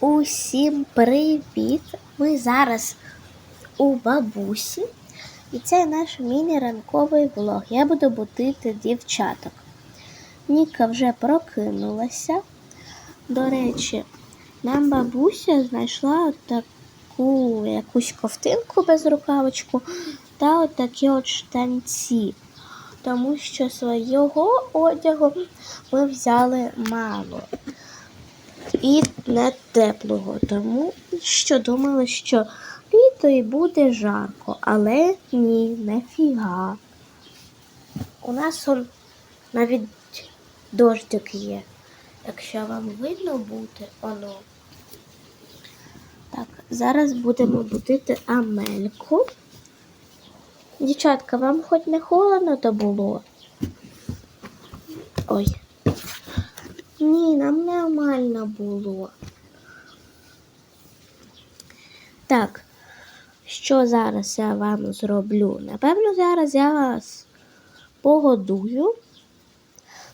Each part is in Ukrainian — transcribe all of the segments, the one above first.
Усім привіт! Ми зараз у бабусі, і це наш міні-ранковий влог. Я буду будити дівчаток. Ніка вже прокинулася. До речі, нам бабуся знайшла таку якусь ковтинку без рукавочку та отакі от штанці. Тому що свого одягу ми взяли мало і не теплого, тому що думали, що літо і буде жарко, але ні, не фіга. У нас он навіть дождик є. Якщо вам видно буде, воно. Так, зараз будемо будити Амельку. Дівчатка, вам хоч не холодно то було? Ой. Ні, нам нормально було. Так, що зараз я вам зроблю? Напевно, зараз я вас погодую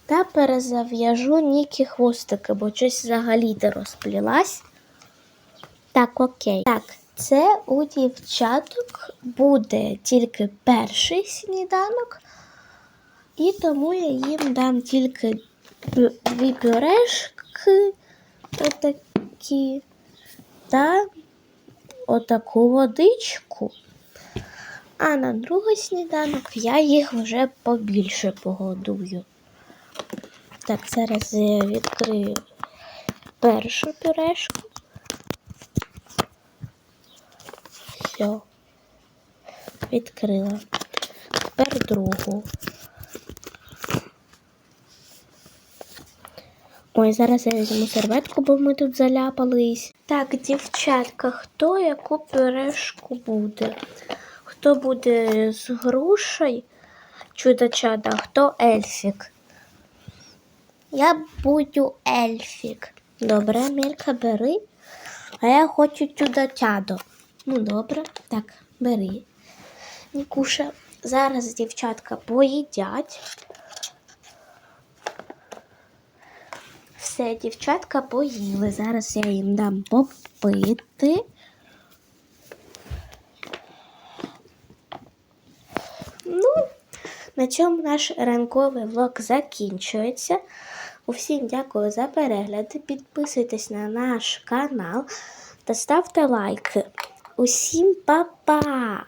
та перезав'яжу Нікі хвостики, бо щось взагалі не розплілась. Так, окей. Так, це у дівчаток буде тільки перший сніданок, і тому я їм дам тільки дві пюрешки отакі та отаку водичку. А на другий сніданок я їх вже побільше погодую. Так, зараз я відкрию першу пюрешку. Все. Відкрила. Тепер другу. Ой, зараз я візьму серветку, бо ми тут заляпались. Так, дівчатка, хто яку пюрешку буде? Хто буде з грушею чудо-чада, хто ельфік? Я буду ельфік. Добре, Мілька, бери. А я хочу чудо-чадо. Ну, добре, так, бери. Нікуша, зараз дівчатка поїдять. Все, дівчатка поїли. Зараз я їм дам попити. Ну, на цьому наш ранковий влог закінчується. Усім дякую за перегляди. Підписуйтесь на наш канал та ставте лайки. Усім па-па!